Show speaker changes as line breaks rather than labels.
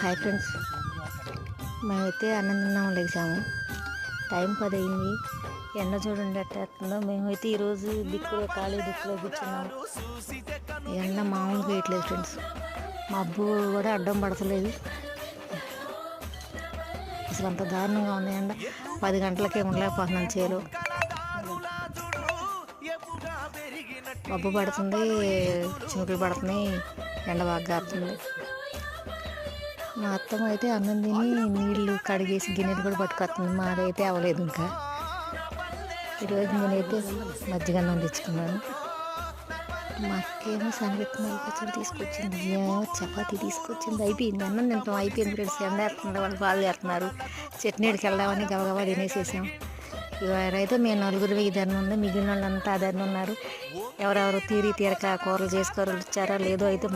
Hi friends మేమైతే అన్నం లేచాము time పది అయింది ఎండ చూడండి ఎట్ట మేమైతే ఈరోజు దిక్కులో ఖాళీ దిక్కులో కూర్చున్నాము ఎండ మామూలుగా వేయట్లేదు ఫ్రెండ్స్ మబ్బు కూడా అడ్డం పడతలేదు. అసలు అంత దారుణంగా ఉంది ఎండ. పది గంటలకే ఉండలేకపోతున్నాను చేలో. మబ్బు పడుతుంది చినుకులు పడుతున్నాయి ఎండ బాగా కారుతుంది మా అత్తమ్మ అయితే అన్నం తిని నీళ్ళు కడిగేసి గిన్నెలు కూడా పట్టుకొస్తుంది. మాదైతే అవ్వలేదు ఇంకా. ఈరోజు నేనైతే మజ్జిగ అన్నం తెచ్చుకున్నాను. మా అక్కేమో శనగెత్తినాలు పచ్చడి తీసుకొచ్చింది. ఏమో చపాతీ తీసుకొచ్చింది. అయిపోయింది. అన్నం తింటాం. అయిపోయింది ఫ్రెండ్స్ ఎండ వేస్తున్నారు వాళ్ళు పాలు చేస్తున్నారు చట్నీడికి వెళ్దామని గబగబా తినేసేసాం. ఇవారైతే మేము నలుగురు ఇదన్న ఉంది మిగిలిన వాళ్ళంతా అదన్న ఉన్నారు. ఎవరెవరు తీరి తీరక కూరలు చేసుకోరు వచ్చారా లేదో అయితే